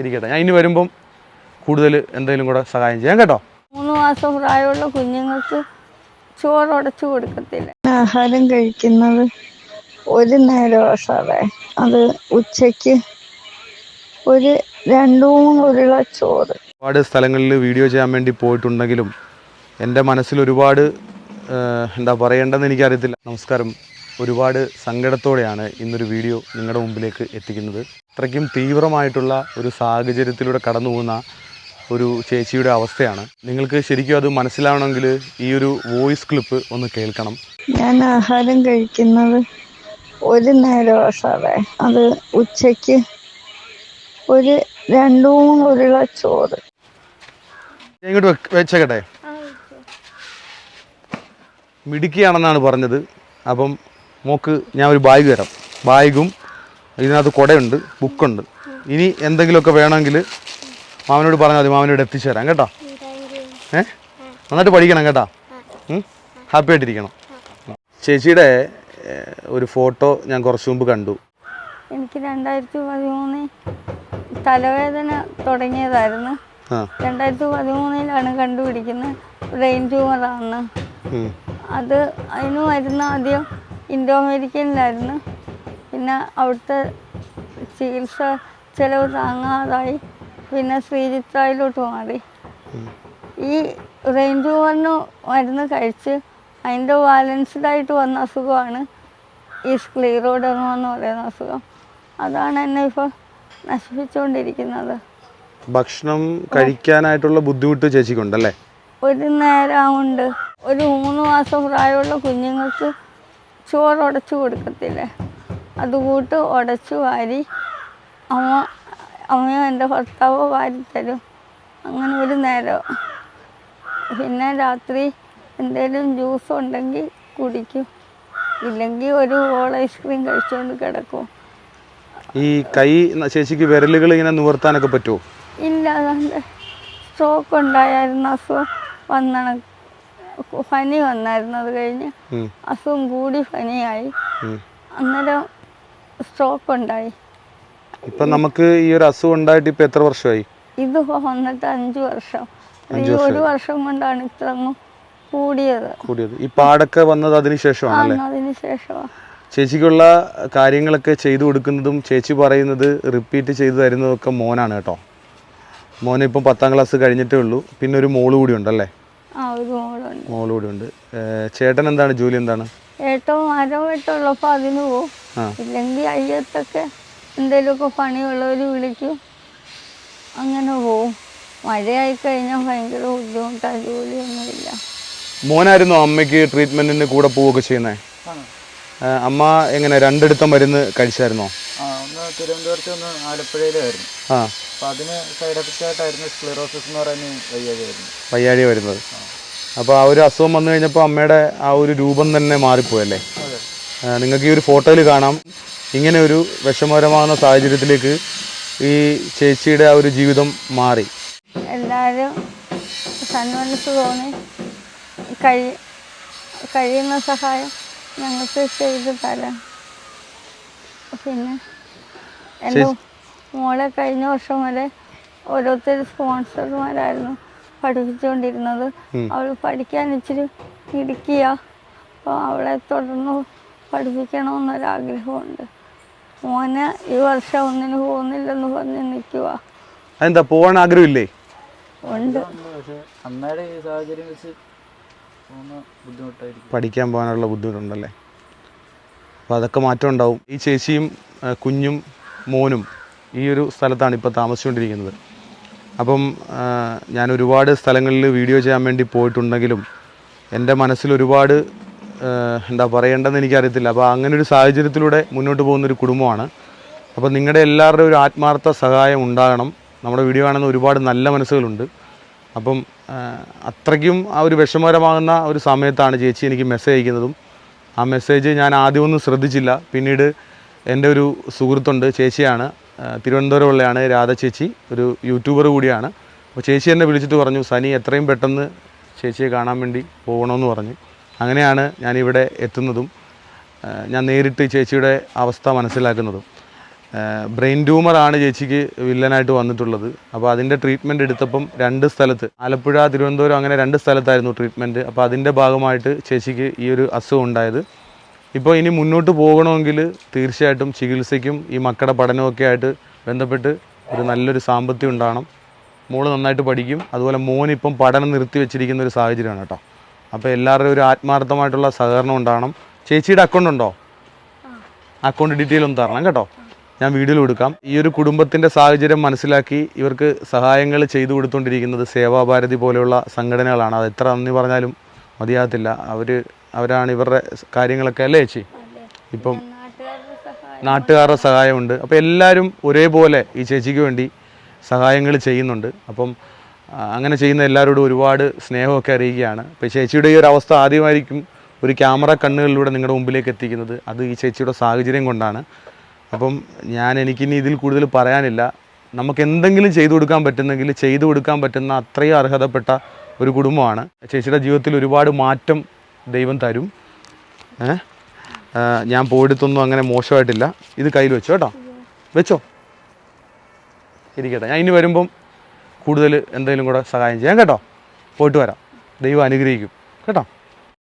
ഇരിക്കട്ടെ. ഞാൻ ഇനി വരുമ്പം കൂടുതൽ എന്തെങ്കിലും കൂടെ സഹായം ചെയ്യാം കേട്ടോ. മൂന്ന് മാസം പ്രായമുള്ള കുഞ്ഞുങ്ങൾക്ക് ചോറ് ഉടച്ചു കൊടുക്കത്തില്ല. ആഹാരം കഴിക്കുന്നത് ഒരു നേരമാണ് സാറേ. അത് ഉച്ചയ്ക്ക് ഒരു രണ്ടു മൂന്ന് ഉരുള ചോറ്. ഒരുപാട് സ്ഥലങ്ങളിൽ വീഡിയോ ചെയ്യാൻ വേണ്ടി പോയിട്ടുണ്ടെങ്കിലും എന്റെ മനസ്സിൽ ഒരുപാട് എന്താ പറയേണ്ടതെന്ന് എനിക്കറിയത്തില്ല. നമസ്കാരം. ഒരുപാട് സങ്കടത്തോടെയാണ് ഇന്നൊരു വീഡിയോ നിങ്ങളുടെ മുമ്പിലേക്ക് എത്തിക്കുന്നത്. അത്രയ്ക്കും തീവ്രമായിട്ടുള്ള ഒരു സാഹചര്യത്തിലൂടെ കടന്നു പോകുന്ന ഒരു ചേച്ചിയുടെ അവസ്ഥയാണ്. നിങ്ങൾക്ക് ശരിക്കും അത് മനസ്സിലാവണമെങ്കിൽ ഈ ഒരു വോയിസ് ക്ലിപ്പ് ഒന്ന് കേൾക്കണം. ഞാൻ ആഹാരം കഴിക്കുന്നത് ഒരു നേരമാണ് സാറേ അത് ഉച്ചയ്ക്ക് ഒരു രണ്ടു മൂന്ന് ഉരുള ചോറ്. ഇങ്ങോട്ട് വെച്ചേക്കട്ടെ. മിടുക്കിയാണെന്നാണ് പറഞ്ഞത്. അപ്പം മോക്ക് ഞാൻ ഒരു ബാഗ് തരാം ബാഗും ഇതിനകത്ത് കുടയുണ്ട് ബുക്കുണ്ട് ഇനി എന്തെങ്കിലുമൊക്കെ വേണമെങ്കിൽ മാമനോട് പറഞ്ഞാൽ മതി മാമനോട് എത്തിച്ചു തരാം കേട്ടോ? ഏ? നന്നായിട്ട് പഠിക്കണം കേട്ടോ? ഹാപ്പി ആയിട്ടിരിക്കണം. ചേച്ചിയുടെ ഒരു ഫോട്ടോ ഞാൻ കുറച്ച് മുമ്പ് കണ്ടു. എനിക്ക് രണ്ടായിരത്തി പതിമൂന്ന് തലവേദന തുടങ്ങിയതായിരുന്നു. രണ്ടായിരത്തി പതിമൂന്നിലാണ് കണ്ടുപിടിക്കുന്നത്. ബ്രെയിൻ ട്യൂമറാണ്. അത് അതിന് വരുന്ന ആദ്യം ഇൻഡോ അമേരിക്കനിലായിരുന്നു പിന്നെ അവിടുത്തെ ചികിത്സ ചിലവ് താങ്ങാതായി. പിന്നെ ശ്രീചിത്രയിലോട്ട് മാറി. ഈ റേഞ്ച് ട്യൂമറിന് മരുന്ന് കഴിച്ച് അതിന്റെ ബാലൻസ്ഡായിട്ട് വന്ന അസുഖമാണ് ഈ സ്ക്ലീറോഡർമ എന്ന് പറയുന്ന അസുഖം. അതാണ് എന്നെ ഇപ്പോൾ നശിപ്പിച്ചുകൊണ്ടിരിക്കുന്നത് ഭക്ഷണം കഴിക്കാനായിട്ടുള്ള ബുദ്ധിമുട്ട് ചേച്ചിക്കുണ്ടല്ലേ? ഒരു നേരമുണ്ട് ഒരു മൂന്ന് മാസം പ്രായമുള്ള കുഞ്ഞുങ്ങൾക്ക് ചോറ് ഉടച്ചു കൊടുക്കത്തില്ലേ? അതുകൂട്ട് ഉടച്ചു വാരി അമ്മ അമ്മയോ എന്റെ ഭർത്താവോ വാരി തരും അങ്ങനെ ഒരു നേരം. പിന്നെ രാത്രി എന്തെങ്കിലും ജ്യൂസ് ഉണ്ടെങ്കിൽ കുടിക്കും. ഇല്ലെങ്കിൽ ഒരു ഓൾ ഐസ്ക്രീം കഴിച്ചുകൊണ്ട് കിടക്കും. ഈ കൈ ശേഷിക്ക് ചേച്ചിക്ക് വിരലുകൾ ഇങ്ങനെ നിവർത്താനൊക്കെ പറ്റുമോ? ഇല്ല സ്ട്രോക്ക് ഉണ്ടായിരുന്നു അസുഖം വന്നാണ് പനി വന്നായിരുന്നു. അത് കഴിഞ്ഞ് അസുഖം കൂടി പനിയായി. അന്നേരം സ്ട്രോക്ക് ഉണ്ടായി. ഇപ്പൊ നമുക്ക് ഈ ഒരു അസുഖം ഉണ്ടായിട്ട് ഇപ്പൊ എത്ര വർഷമായി? ഇത് വന്നിട്ട് അഞ്ചു വർഷം. ഈ ഒരു വർഷം കൊണ്ടാണ് ഇത്ര കൂടിയത്. കൂടിയത്. ഈ പാടൊക്കെ വന്നത് അതിന് ശേഷമാണല്ലേ? അതിന് ശേഷമാണ് ചേച്ചിക്കുള്ള കാര്യങ്ങളൊക്കെ ചെയ്തു കൊടുക്കുന്നതും ചേച്ചി പറയുന്നത് റിപ്പീറ്റ് ചെയ്തു തരുന്നതൊക്കെ മോനാണ് കേട്ടോ. മോനിപ്പം ഇപ്പം പത്താം ക്ലാസ് കഴിഞ്ഞിട്ടേ ഉള്ളൂ. പിന്നെ ഒരു മോൾ കൂടി ഉണ്ടല്ലേ? ആ ഒരു മോളുണ്ട്. മോൾ കൂടി ഉണ്ട് ചേട്ടൻ എന്താണ്? ജോലി എന്താണ്? ഏട്ടവും മരം വെട്ടുള്ളപ്പോൾ അതിന് പോവും. ആ. ഇല്ലെങ്കിൽ അയ്യത്തൊക്കെ എന്തെങ്കിലുമൊക്കെ പണിയുള്ളവർ വിളിക്കും. അങ്ങനെ പോവും. മഴയായി കഴിഞ്ഞാൽ ഭയങ്കര ബുദ്ധിമുട്ടാണ് ജോലിയൊന്നുമില്ല. മോനായിരുന്നു അമ്മയ്ക്ക് ട്രീറ്റ്മെന്റിന് കൂടെ പോവുകയൊക്കെ ചെയ്യുന്നത് അമ്മ എങ്ങനെ? രണ്ടിടത്തും മരുന്ന് കഴിച്ചായിരുന്നോ? ആ തിരുവനന്തപുരത്ത് നിന്ന് ആലപ്പുഴയിലായിരുന്നു. അപ്പൊ അതിന് സൈഡ് എഫക്റ്റ് ആയിട്ടായിരുന്നു സ്ക്ലിറോസിസ് എന്ന് പറയുന്ന വയ്യാതെയായിരുന്നു വയ്യാഴി വരുന്നത്. അപ്പോൾ ആ. ഒരു അസുഖം വന്നു കഴിഞ്ഞപ്പോൾ അമ്മയുടെ ആ ഒരു രൂപം തന്നെ മാറിപ്പോയല്ലേ? നിങ്ങൾക്ക് ഈ ഒരു ഫോട്ടോയിൽ കാണാം. ഇങ്ങനെ ഒരു വിഷമകരമാകുന്ന സാഹചര്യത്തിലേക്ക് ഈ ചേച്ചിയുടെ ആ ഒരു ജീവിതം മാറി. എല്ലാവരും സന്മനസ് തോന്നി. കഴി കഴിയുന്ന സഹായം ഞങ്ങൾക്ക് ചെയ്തു തരാം പിന്നെ എന്റെ മോളെ കഴിഞ്ഞ വർഷം വരെ ഓരോരുത്തർ സ്പോൺസർമാരായിരുന്നു പഠിപ്പിച്ചുകൊണ്ടിരുന്നത്. അവൾ പഠിക്കാൻ ഇച്ചിരി ഇടുക്കിയ അപ്പോൾ അവളെ തുടർന്ന് പഠിപ്പിക്കണമെന്നൊരാഗ്രഹമുണ്ട്. മോനെ ഈ വർഷം ഒന്നിന് പോകുന്നില്ലെന്ന് പറഞ്ഞ് നിൽക്കുക അതെന്താ പോകാൻ ആഗ്രഹമില്ലേ? ഉണ്ട്. പക്ഷെ അമ്മയുടെ ഈ സാഹചര്യം വെച്ച് പഠിക്കാൻ പോകാനുള്ള ബുദ്ധിമുട്ടുണ്ടല്ലേ? അപ്പോൾ അതൊക്കെ മാറ്റം ഉണ്ടാവും. ഈ ചേച്ചിയും കുഞ്ഞും മോനും ഈ ഒരു സ്ഥലത്താണ് ഇപ്പോൾ താമസിച്ചുകൊണ്ടിരിക്കുന്നത്. അപ്പം ഞാൻ ഒരുപാട് സ്ഥലങ്ങളിൽ വീഡിയോ ചെയ്യാൻ വേണ്ടി പോയിട്ടുണ്ടെങ്കിലും എന്റെ മനസ്സിൽ ഒരുപാട് എന്താ പറയേണ്ടതെന്ന് എനിക്കറിയത്തില്ല. അപ്പോൾ അങ്ങനെ ഒരു സാഹചര്യത്തിലൂടെ മുന്നോട്ട് പോകുന്നൊരു കുടുംബമാണ്. അപ്പോൾ നിങ്ങളുടെ എല്ലാവരുടെയും ഒരു ആത്മാർത്ഥ സഹായം ഉണ്ടാകണം. നമ്മുടെ വീഡിയോ കാണുന്ന ഒരുപാട് നല്ല മനസ്സുകളുണ്ട്. അപ്പം അത്രയ്ക്കും ആ ഒരു വിഷമകരമാകുന്ന ഒരു സമയത്താണ് ചേച്ചി എനിക്ക് മെസ്സേജ് അയക്കുന്നതും. ആ മെസ്സേജ് ഞാൻ ആദ്യമൊന്നും ശ്രദ്ധിച്ചില്ല. പിന്നീട് എന്റെ ഒരു സുഹൃത്തുണ്ട് ചേച്ചിയാണ്. തിരുവനന്തപുരമുള്ളയാണ് രാധ ചേച്ചി ഒരു യൂട്യൂബർ കൂടിയാണ്. അപ്പോൾ ചേച്ചി എന്നെ വിളിച്ചിട്ട് പറഞ്ഞു സനി എത്രയും പെട്ടെന്ന് ചേച്ചിയെ കാണാൻ വേണ്ടി പോകണമെന്ന് പറഞ്ഞു. അങ്ങനെയാണ് ഞാനിവിടെ എത്തുന്നതും ഞാൻ നേരിട്ട് ചേച്ചിയുടെ അവസ്ഥ മനസ്സിലാക്കുന്നതും. ബ്രെയിൻ ട്യൂമറാണ് ചേച്ചിക്ക് വില്ലനായിട്ട് വന്നിട്ടുള്ളത്. അപ്പോൾ അതിന്റെ ട്രീറ്റ്മെന്റ് എടുത്തപ്പം രണ്ട് സ്ഥലത്ത് ആലപ്പുഴ തിരുവനന്തപുരം അങ്ങനെ രണ്ട് സ്ഥലത്തായിരുന്നു ട്രീറ്റ്മെന്റ് അപ്പോൾ അതിന്റെ ഭാഗമായിട്ട് ചേച്ചിക്ക് ഈ ഒരു അസുഖം ഉണ്ടായത്. ഇപ്പോൾ ഇനി മുന്നോട്ട് പോകണമെങ്കിൽ തീർച്ചയായിട്ടും ചികിത്സയ്ക്കും ഈ മക്കളുടെ പഠനമൊക്കെ ആയിട്ട് ബന്ധപ്പെട്ട് ഒരു നല്ലൊരു സാമ്പത്തികം ഉണ്ടാകണം. മോൾ നന്നായിട്ട് പഠിക്കും. അതുപോലെ മോനിപ്പം പഠനം നിർത്തി വെച്ചിരിക്കുന്ന ഒരു സാഹചര്യമാണ് കേട്ടോ. അപ്പോൾ എല്ലാവരുടെയും ഒരു ആത്മാർത്ഥമായിട്ടുള്ള സഹകരണം ഉണ്ടാകണം. ചേച്ചിയുടെ അക്കൗണ്ട് ഉണ്ടോ? അക്കൗണ്ട് ഡീറ്റെയിൽ ഒന്ന് തരണം കേട്ടോ. ഞാൻ വീഡിയോയിൽ കൊടുക്കാം ഈ ഒരു കുടുംബത്തിന്റെ സാഹചര്യം മനസ്സിലാക്കി ഇവർക്ക് സഹായങ്ങൾ ചെയ്തു കൊടുത്തുകൊണ്ടിരിക്കുന്നത് സേവാഭാരതി പോലെയുള്ള സംഘടനകളാണ്. അത് എത്ര നന്ദി പറഞ്ഞാലും മതിയാകത്തില്ല. അവർ അവരാണ് ഇവരുടെ കാര്യങ്ങളൊക്കെ അല്ലേ ചേച്ചി? ഇപ്പം നാട്ടുകാരുടെ സഹായം. നാട്ടുകാരുടെ സഹായമുണ്ട്. അപ്പോൾ എല്ലാവരും ഒരേപോലെ ഈ ചേച്ചിക്ക് വേണ്ടി സഹായങ്ങൾ ചെയ്യുന്നുണ്ട്. അപ്പം അങ്ങനെ ചെയ്യുന്ന എല്ലാവരോടും ഒരുപാട് സ്നേഹമൊക്കെ അറിയിക്കുകയാണ്. ഇപ്പോൾ ചേച്ചിയുടെ ഈ ഒരു അവസ്ഥ ആദ്യമായിരിക്കും ഒരു ക്യാമറ കണ്ണുകളിലൂടെ നിങ്ങളുടെ മുമ്പിലേക്ക് എത്തിക്കുന്നത്. അത് ഈ ചേച്ചിയുടെ സാഹചര്യം കൊണ്ടാണ്. അപ്പം ഞാൻ എനിക്കിനി ഇതിൽ കൂടുതൽ പറയാനില്ല. നമുക്ക് എന്തെങ്കിലും ചെയ്തു കൊടുക്കാൻ പറ്റുന്നെങ്കിൽ ചെയ്തു കൊടുക്കാൻ പറ്റുന്ന അത്രയും അർഹതപ്പെട്ട ഒരു കുടുംബമാണ്. ചേച്ചിയുടെ ജീവിതത്തിൽ ഒരുപാട് മാറ്റം ദൈവം തരും. ഞാൻ പോയിടത്തൊന്നും അങ്ങനെ മോശമായിട്ടില്ല. ഇത് കയ്യിൽ വെച്ചോ കേട്ടോ. വെച്ചോ. ഇരിക്കട്ടെ. ഞാൻ ഇനി വരുമ്പം കൂടുതൽ എന്തെങ്കിലും കൂടെ സഹായം ചെയ്യാം. കേട്ടോ. പോയിട്ട് വരാം. ദൈവം അനുഗ്രഹിക്കും. കേട്ടോ.